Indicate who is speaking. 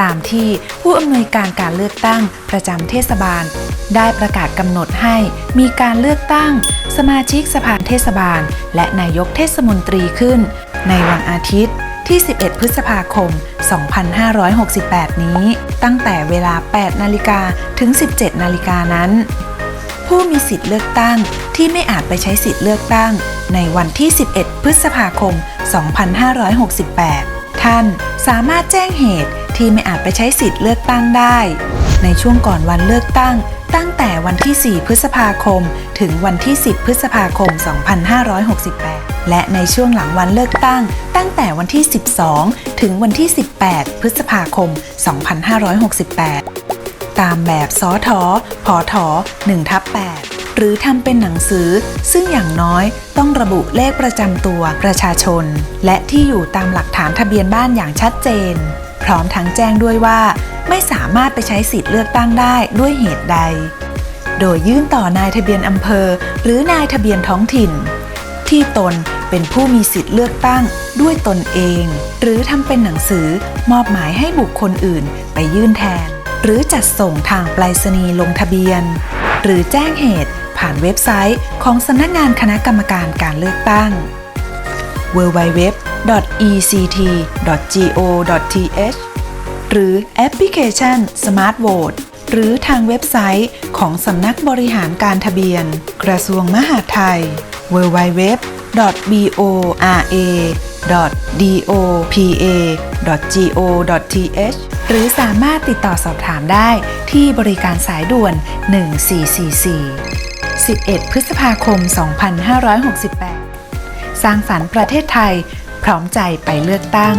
Speaker 1: ตามที่ผู้อำนวยการการเลือกตั้งประจำเทศบาล ได้ประกาศกำหนดให้มีการเลือกตั้ง สมาชิกสภาเทศบาล และนายกเทศมนตรีขึ้น ในวันอาทิตย์ที่ 11 พฤษภาคม 2568 นี้ ตั้งแต่เวลา 8 นาฬิกาถึง 17 นาฬิกานั้น ผู้มีสิทธิ์เลือกตั้งที่ไม่อาจไปใช้สิทธิ์เลือกตั้ง ในวันที่ 11 พฤษภาคม 2568 ท่านสามารถแจ้งเหตุ ที่ไม่อาจไปใช้สิทธิ์เลือกตั้งได้ ในช่วงก่อนวันเลือกตั้ง ตั้งแต่วันที่ 4 พฤษภาคม ถึงวันที่ 10 พฤษภาคม 2568 และในช่วงหลังวันเลือกตั้ง ตั้งแต่วันที่ 12 ถึงวันที่ 18 พฤษภาคม 2568 ตามแบบสอทอพอทอ1ทับ8 หรือทำเป็นหนังสือ ซึ่งอย่างน้อยต้องระบุเลขประจำตัวประชาชน และที่อยู่ตามหลักฐานทะเบียนบ้านอย่างชัดเจน พร้อมทั้งแจ้งด้วยว่า ไม่สามารถไปใช้สิทธิ์เลือกตั้งได้ด้วยเหตุใด โดยยื่นต่อนายทะเบียนอำเภอ หรือนายทะเบียนท้องถิ่น ที่ตนเป็นผู้มีสิทธิ์เลือกตั้งด้วยตนเอง หรือทำเป็นหนังสือมอบหมายให้บุคคลอื่นไปยื่นแทน หรือจัดส่งทางไปรษณีย์ลงทะเบียน หรือแจ้งเหตุ ผ่านเว็บไซต์ของสำนักงานคณะกรรมการการเลือกตั้ง www.ect.go.th หรือแอปพลิเคชัน Smart Vote หรือทางเว็บไซต์ของสำนักบริหารการทะเบียน กระทรวงมหาดไทย www.bora.dopa.go.th หรือสามารถติดต่อสอบถามได้ที่บริการสายด่วน 1444 11 พฤษภาคม 2568 สร้างสรรค์ประเทศไทย พร้อมใจไปเลือกตั้ง